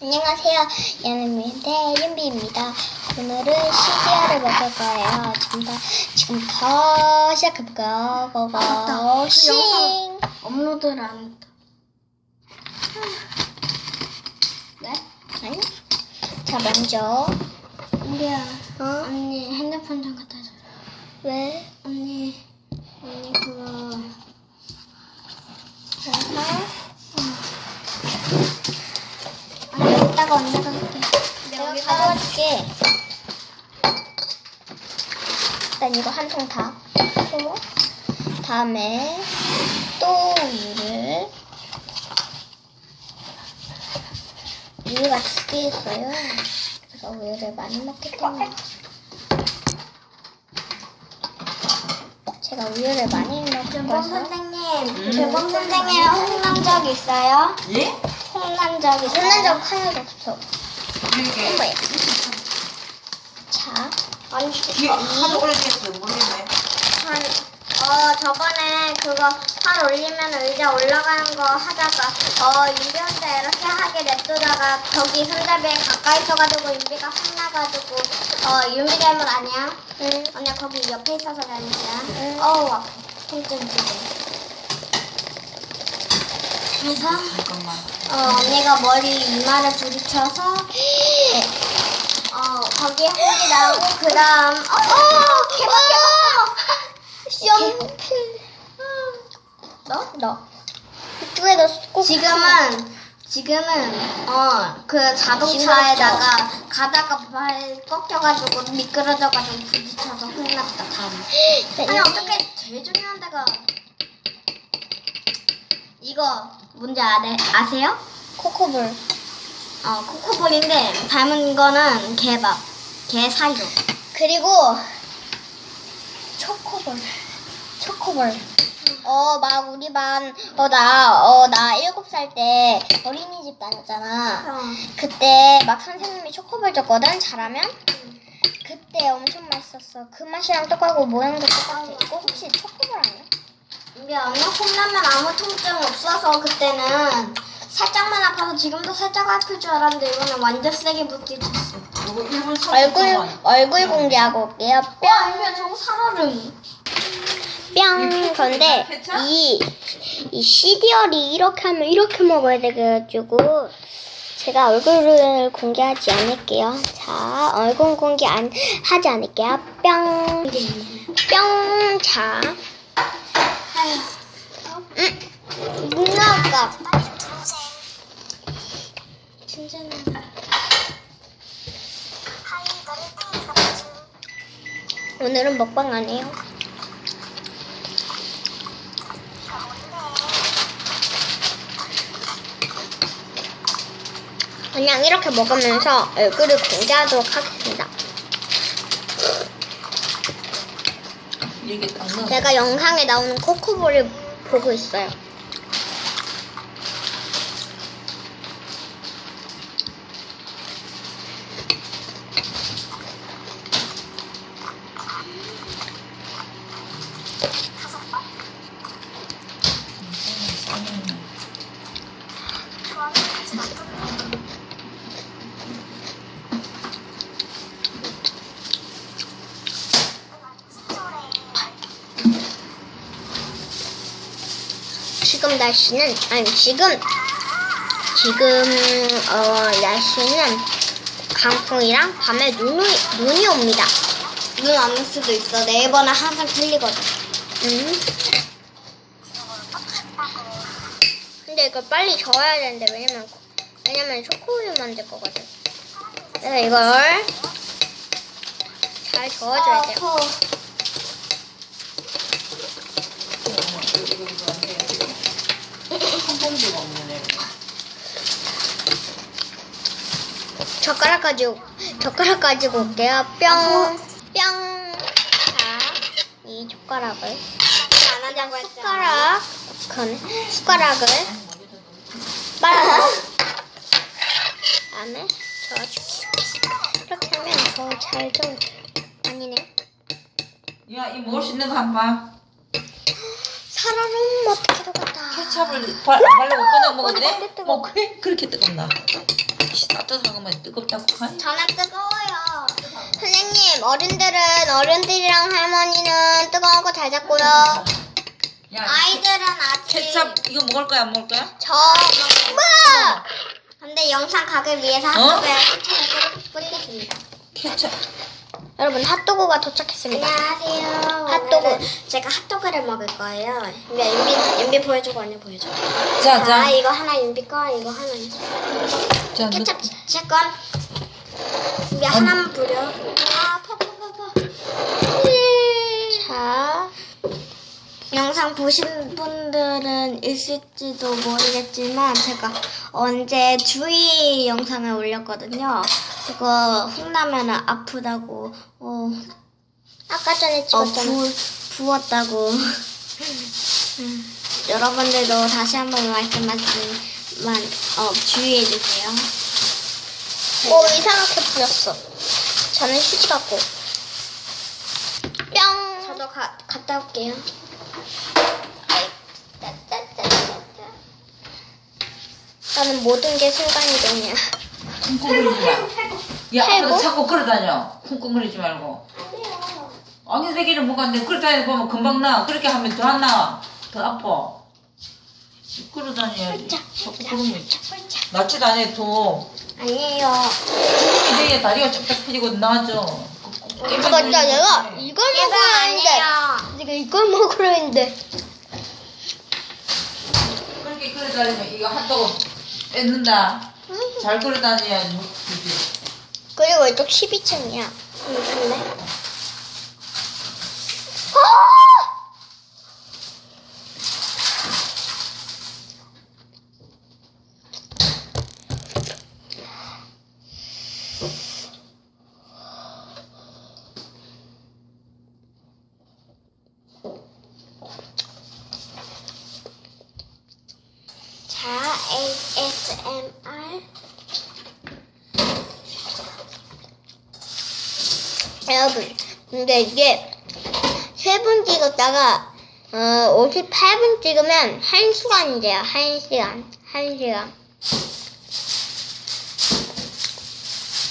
안녕하세요. 연우민의 윤비입니다. 오늘은 CDR을 먹을 거예요. 지금부터, 지금부터 시작해볼까요? 고고, 그 싱! 영상- 업로드를 안 했다. 네? 아니? 자, 먼저, 우리야, 어? 언니 핸드폰 좀 갖다 줘. 왜? 언니, 언니 그거 영상? 아, 여기다가 언니가 할게. 내가 가져갈게. 일단 이거 한 통 다. 하고, 다음에 또 우유를. 우유가 두 개 있어요. 그래서 우유를 많이 때문에. 제가 우유를 많이 먹을 거라서 선생님, 교봉 선생님 혼난 적 있어요? 예? 혼난 적 있어요? 혼난 적 하나도 없어. 이게 뭐야? 자, 아니, 뒤에 하도 오래됐어 모르겠네. 한, 어, 저번에 그거 팔 올리면 의자 올라가는 거 하다가, 어, 윤비 혼자 이렇게 하게 냅두다가 거기 손잡이에 가까이 있어가지고 윤비가 혼나가지고, 어, 윤비 잘못 아니야? 응. 언니야, 거기 옆에 있어서 잘못이야. 응. 어우, 아파. 통증 지금. 그래서, 잠깐만. 어, 언니가 머리 이마를 부딪혀서, 어, 거기에 흙이 나오고, 그 다음, 어, 어, 개박, 개박! 연필. 너? 너. 이쪽에 너 꼭. 지금은 지금은 어 그 자동차에다가 가다가 발 꺾여가지고 미끄러져가지고 부딪혀서 혼났다 다음. 아니 어떻게 제일 중요한 데가 이거 뭔지 아래, 아세요? 코코볼. 어 코코볼인데 닮은 거는 개밥 개 사이로. 그리고 초코볼. 초코볼. 어, 막 우리 반, 어, 나, 어, 나 일곱 살 때 어린이집 다녔잖아. 그때 막 선생님이 초코볼 줬거든, 잘하면? 그때 엄청 맛있었어. 그 맛이랑 똑같고 모양도. 이거 혹시 초코볼 아니야? 이게 언니 홈라면 아무 통증 없어서 그때는 살짝만 아파서 지금도 살짝 아플 줄 알았는데 이거는 완전 세게 부딪혔어. 이거 1분 30초 얼굴, 얼굴 공개하고 올게요. 뿅! 야, 아니면 저거 살얼음. 뿅! 그런데 이, 이 시리얼이 이렇게 하면 이렇게 먹어야 돼가지고 제가 얼굴을 공개하지 않을게요. 자, 얼굴 공개 안, 하지 않을게요. 뿅! 뿅! 자, 아휴. 음, 문 나올까? 진짜 오늘은 먹방 안 해요. 그냥 이렇게 먹으면서 얼굴을 공개하도록 하겠습니다. 이게 딱 넣어. 제가 영상에 나오는 코코볼을 보고 있어요. 지금 날씨는 아니 지금 지금 어 날씨는 강풍이랑 밤에 눈이 눈이 옵니다. 눈 안 올 수도 있어. 네이버는 항상 틀리거든. 음. 근데 이걸 빨리 저어야 되는데 왜냐면 왜냐면 초코우유 만들 거거든. 그래서 이걸 잘 저어줘야 돼요. 아파. 한 봉지가 없네. 젓가락 가지고 젓가락 가지고 올게요. 뿅, 뿅. 자, 이 젓가락을 안 한다고 했잖아. 숟가락 그네 숟가락을 빨아서 다음에 저어줄게요. 이렇게 하면 더잘 저어져요. 아니네. 야, 이 먹을 수 있는 거 한 봐. 살얼음 어떻게 녹았다. 케찹을 발, 발라고 꺼내 먹었는데? 뜨거워. 뭐, 그래? 그렇게 뜨겁나? 씨, 따뜻한 것만 뜨겁다고 하니? 저는 뜨거워요. 선생님, 어른들은 어른들이랑 할머니는 뜨거운 거 잘 잡고요. 야, 아이들은 아직 케찹 이거 먹을 거야 안 먹을 거야? 저, 우와! 근데 영상 각을 위해서 어? 핫도그에 케첩을 뿌리겠습니다. 케찹. 여러분, 핫도그가 도착했습니다. 안녕하세요. 핫도그. 제가 핫도그를 먹을 거예요. 윤비, 윤비, 윤비 보여주고 언니 보여줘. 자, 자. 아, 이거 하나 윤비 거, 이거 하나. 자, 너, 케첩 제 건. 윤비 하나만 뿌려. 아, 퍼퍼퍼퍼. 자, 영상 보신 분들은 있을지도 모르겠지만 제가 언제 주의 영상을 올렸거든요. 그거 혼나면 아프다고 어, 아까 전에 어 찍었잖아. 부, 부었다고 음, 여러분들도 다시 한번 말씀하지만 어, 주의해 주세요. 오, 이상하게 부렸어. 저는 휴지 갖고. 뿅! 저도 가, 갔다 올게요. 나는 모든 게 순간이동이야. 야? 앞에서 자꾸 끌어다녀. 쿵쿵거리지 말고. 아기 새끼는 뭐가 안 돼. 끌어다니고 보면 금방 나. 그렇게 하면 더 안 나. 더 아파. 끌어다녀야지. 자꾸 그러면 낫지도 않아, 더. 아니에요. 힘이 돼야 다리가 쫙쫙 펴지고 나아져. 아, 맞다, 내가 이걸 먹으려 했는데. 내가 이걸 먹으려 했는데. 그렇게 끌어다니면 이거 핫도그 뺏는다. 잘 끌어다녀야지. 그리고 이쪽 12층이야. 음, 근데 자, ASMR. 여러분, 근데 이게 세분 찍었다가 어, 58분 찍으면 1시간이래요. 1시간. 1시간.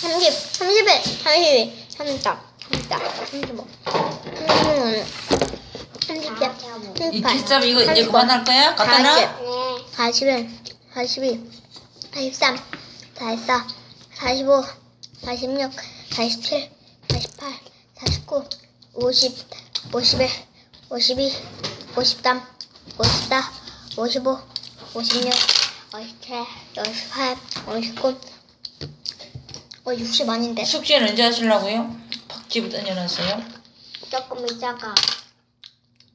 30, 31, 32, 33, 34, 35, 36, 37, 이 38, 케찹 이거 이제 그만할 거야? 갖다 놔? 네. 41, 42, 43, 44, 45, 46, 47, 48, 49, 50, 51, 52, 53, 54, 55, 56, 57, 58, 59, 어, 60 아닌데. 숙제는 언제 하시려고요? 팍집을 던져놨어요? 조금 이따가.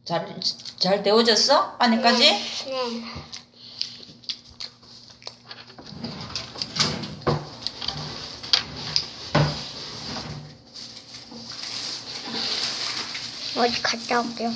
잘, 잘 데워졌어? 안에까지? 네. 어디 갔다 올게요.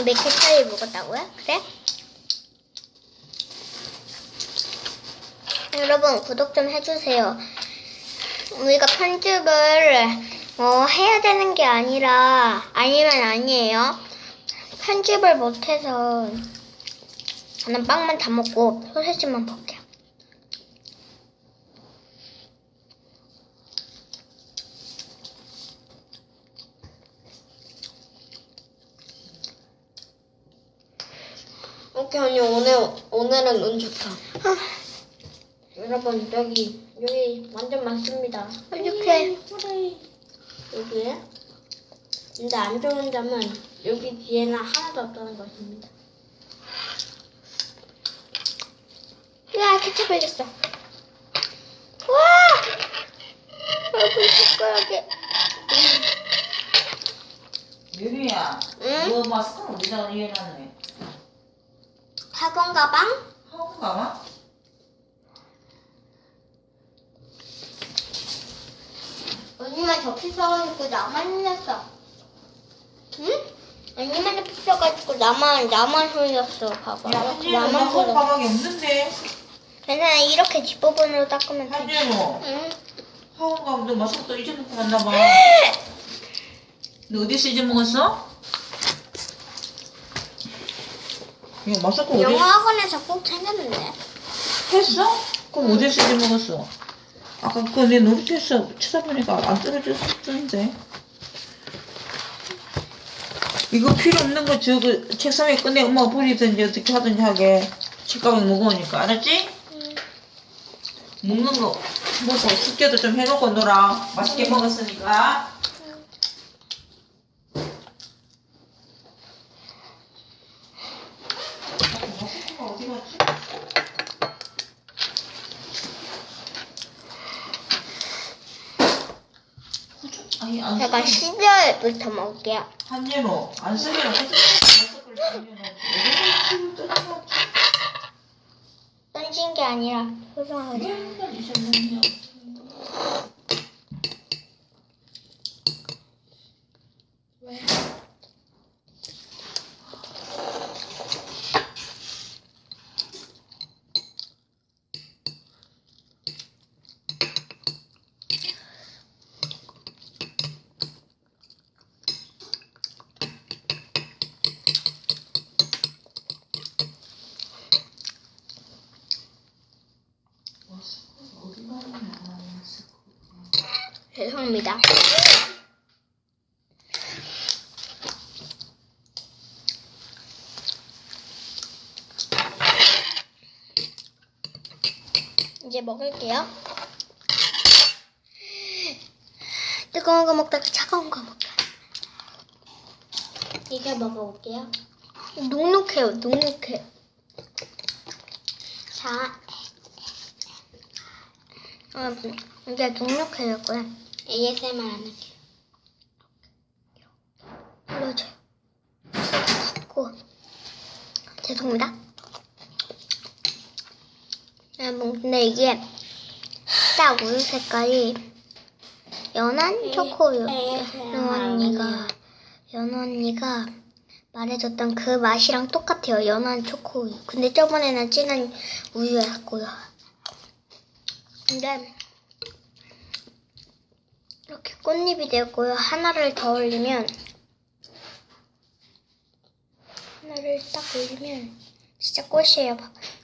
입에 케찹이 묵었다고요? 그래? 여러분 구독 좀 해주세요. 우리가 편집을 어, 해야 되는 게 아니라 아니면 아니에요. 편집을 못해서 저는 빵만 다 먹고 소세지만 먹게요. 오케이 언니 오늘 오늘은 운 좋다. 여러분 여기 여기 완전 많습니다. 어떡해. 여기에. 근데 안 좋은 점은 여기 뒤에는 하나도 없다는 것입니다. 야 케찹 흘렸어. 와! 여러분 숟가락에 유리야, 응? 너 마스크는 어디다가 이해놨네? 학원 가방? 학원 가봐? 언니만 접시 썰어놓고 나만 흘렸어. 응? 언니만 펴가지고 나만 나만 흘렸어. 봐봐. 나만 나 흘렸어. 가방이 없는데? 괜찮아. 이렇게 뒷부분으로 닦으면 돼. 한진우, 응. 학원 가면 너 마스크도 잊어놓고 갔나 봐. 너 어디서 잊어먹었어? 이거 마스크 어디 영어 학원에서 꼭 챙겼는데. 했어? 그럼 어디서 잊어먹었어? 아까 그거 내 놀이터에서 찾아보니까 안 떨어졌었는데. 이거 필요 없는 거 저거 책상에 꺼내 엄마가 버리든지 어떻게 하든지 하게. 책가방 무거우니까. 알았지? 먹는 거 먹고 숙제도 좀 해놓고 놀아. 맛있게 먹었으니까 마스크가 어디 갔지? 아니 안 제가 시리얼부터 먹을게요. 한예로 안 쓰면 던진 게 아니라 소중하게. 맨날 잊어먹냐 어디 가냐 죄송합니다. 이제 먹을게요. 뜨거운 거 먹다가 차가운 거 먹자. 이게 먹어볼게요. 눅눅해요, 눅눅해. 자, 아, 이제 눅눅해졌고요. ASMR 하는 게. 불러줘요. 고. 죄송합니다. 여러분, 근데 이게 딱 우유 색깔이 연한 초코우유. 연우 언니가, 연우 언니가 말해줬던 그 맛이랑 똑같아요. 연한 초코우유. 근데 저번에는 진한 우유였고요. 근데 이렇게 꽃잎이 되었고요. 하나를 더 올리면 하나를 딱 올리면 진짜 꽃이에요. 봐봐요.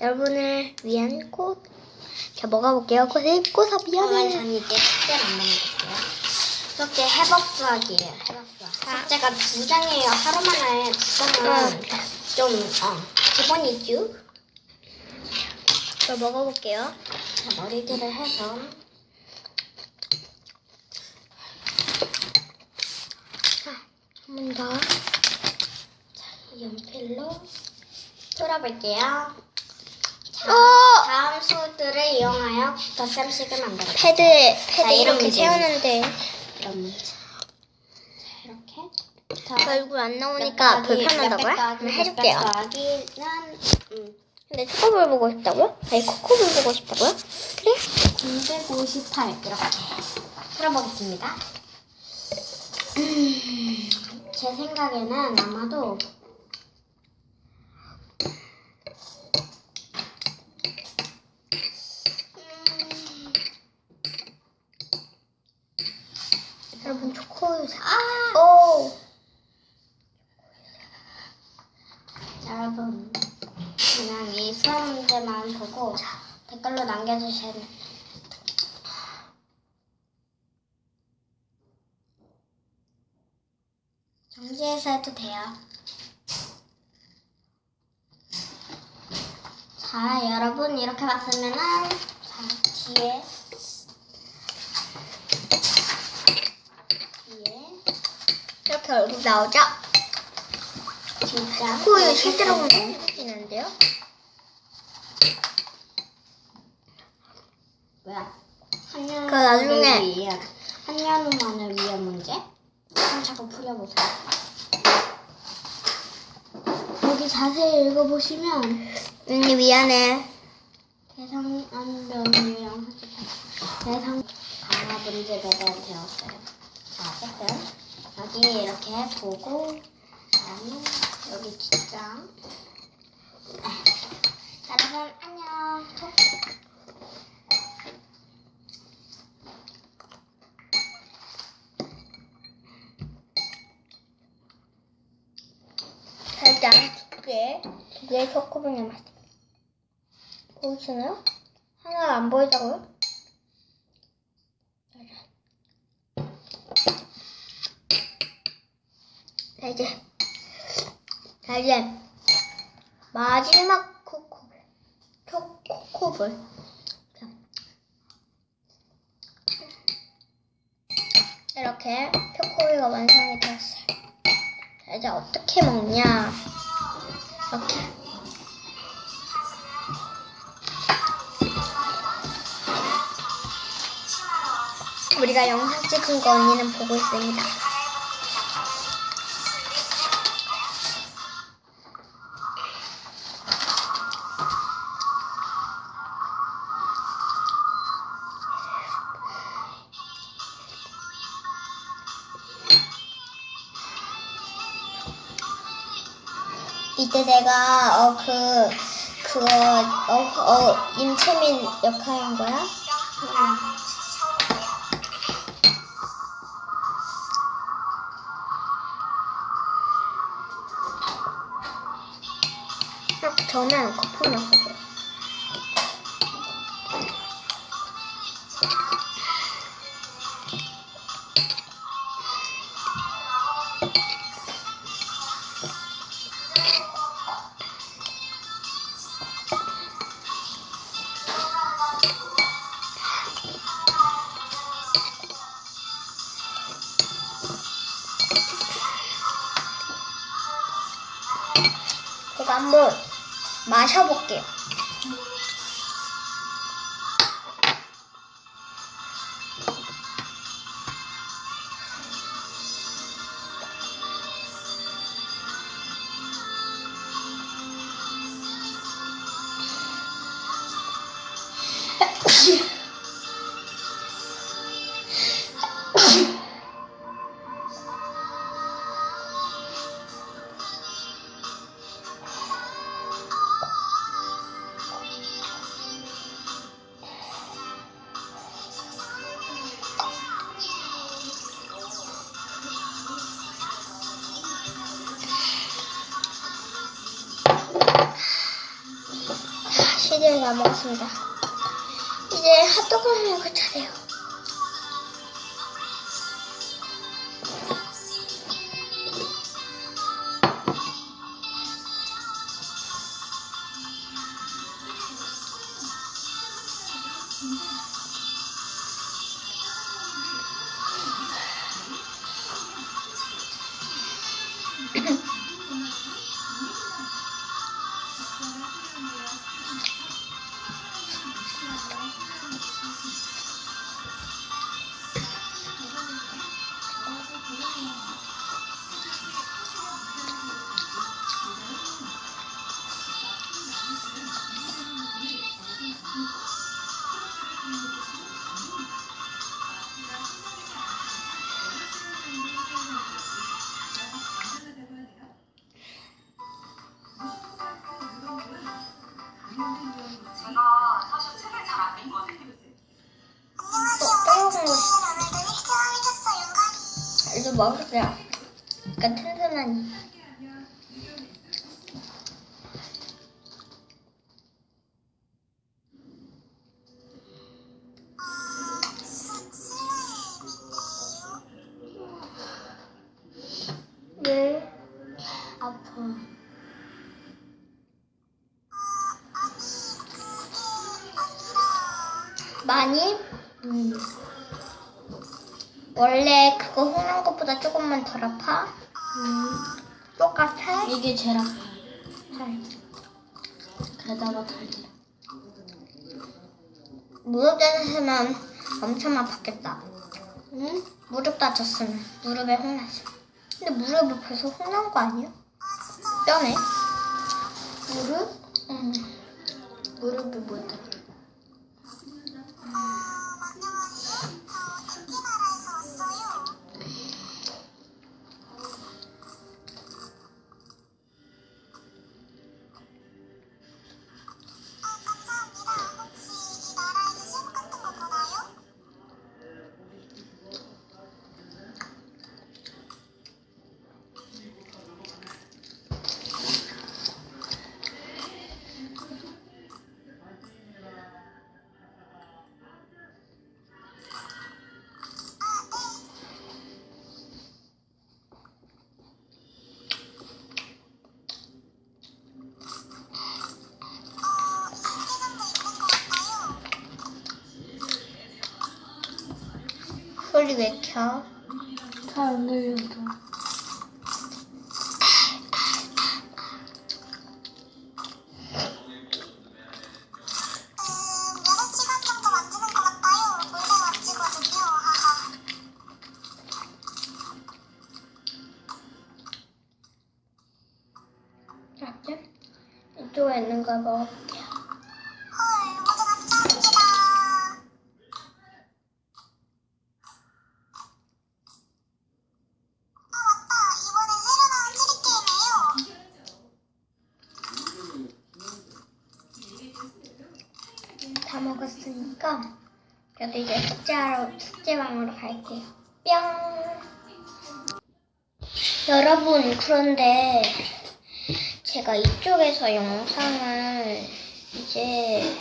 여러분을 위한 꽃. 제가 먹어볼게요. 꽃이 꽃아 미안해. 전 이제 숙제를 안 먹어볼게요. 숙제 해법 수학이에요. 해법 수학. 숙제가 두 장이에요. 하루 만에 두 장은 좀 어, 기본이죠. 저 먹어볼게요. 자, 머리들을 해서 한 번 더. 연필로 뚫어볼게요. 자, 어! 다음 수들을 이용하여 덧셈식을 만들어요. 패드 패드 자, 이런 이렇게 문제. 세우는데 이런 문제. 자, 이렇게. 저 얼굴 안 나오니까 불편하다고요? 해줄게요. 더하기는 음, 근데 초코볼 보고 싶다고요? 아니 코코볼 보고 싶다고요? 그래? 958 이렇게 풀어보겠습니다. 음, 제 생각에는 아마도 음, 여러분 초코우유 사. 아! 오. 자, 여러분 그냥 이 수학 문제만 보고 댓글로 남겨주시면 정지해서 해도 돼요. 자, 여러분 이렇게 봤으면은 자 뒤에 뒤에 이렇게 얼굴 나오죠? 진짜 코우유 실제로 보면 생기는데요? 뭐야? 한년 그 나중에- 한년만을 위한 문제? 한번 자꾸 풀려보세요. 여기 자세히 읽어보시면 언니 미안해. 대상안변이랑 대상 강화 문제에 대한 되었어요. 자, 어쨌든 여기 이렇게 보고 그다음에 여기 뒷장. 여러분 안녕. 살짝 두 개, 두 개의 초코볼 남았습니다. 보이시나요? 하나가 안 보이다고요? 자, 이제, 자, 이제, 마지막 코코볼. 초코볼. 자. 이렇게 초코볼가 완성이 되었어요. 자, 이제 어떻게 먹냐. 이렇게. 우리가 영상 찍은 거 언니는 보고 있습니다. 이때 내가 어 그 그거 어 어 임채민 역할인 거야? 딱 저는 거품 넣어줘요. 제 시리를 다 먹었습니다. 이제 핫도그 먹을 차례요. 아파. 많이? 음. 원래 그거 흔한 것보다 조금만 덜 아파? 음. 똑같아? 이게 제일 아파. 살. 게다가 달걀. 무릎 다쳤으면 엄청 아팠겠다. 응? 무릎 다쳤으면 무릎에 혼났어. 근데 무릎이 벌써 혼난 거 아니야? 뼈네. 무릎? 응. 무릎이 뭐야? 소리 왜 숙제하러 숙제방으로 갈게요. 뿅. 여러분 그런데 제가 이쪽에서 영상을 이제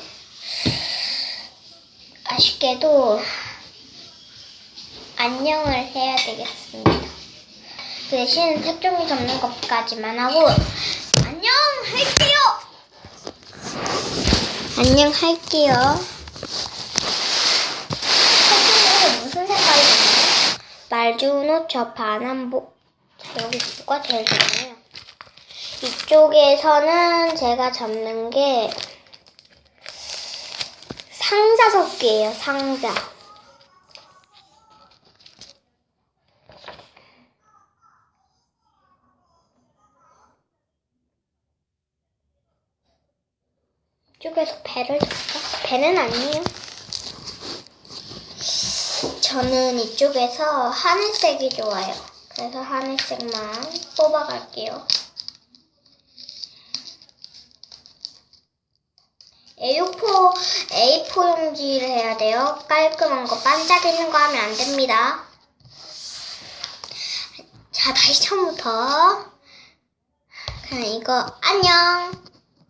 아쉽게도 안녕을 해야 되겠습니다. 그 대신 색종이 접는 것까지만 하고 안녕 할게요. 안녕 할게요. 색종이 무슨 옷, 저 반한복. 자, 여기 뭐가 제일 좋나요? 이쪽에서는 제가 잡는 게 상자 접기예요, 상자. 이쪽에서 배를 잡까? 배는 아니에요. 저는 이쪽에서 하늘색이 좋아요. 그래서 하늘색만 뽑아갈게요. A4, A4 용지를 해야 돼요. 깔끔한 거, 반짝이는 거 하면 안 됩니다. 자, 다시 처음부터. 그냥 이거, 안녕.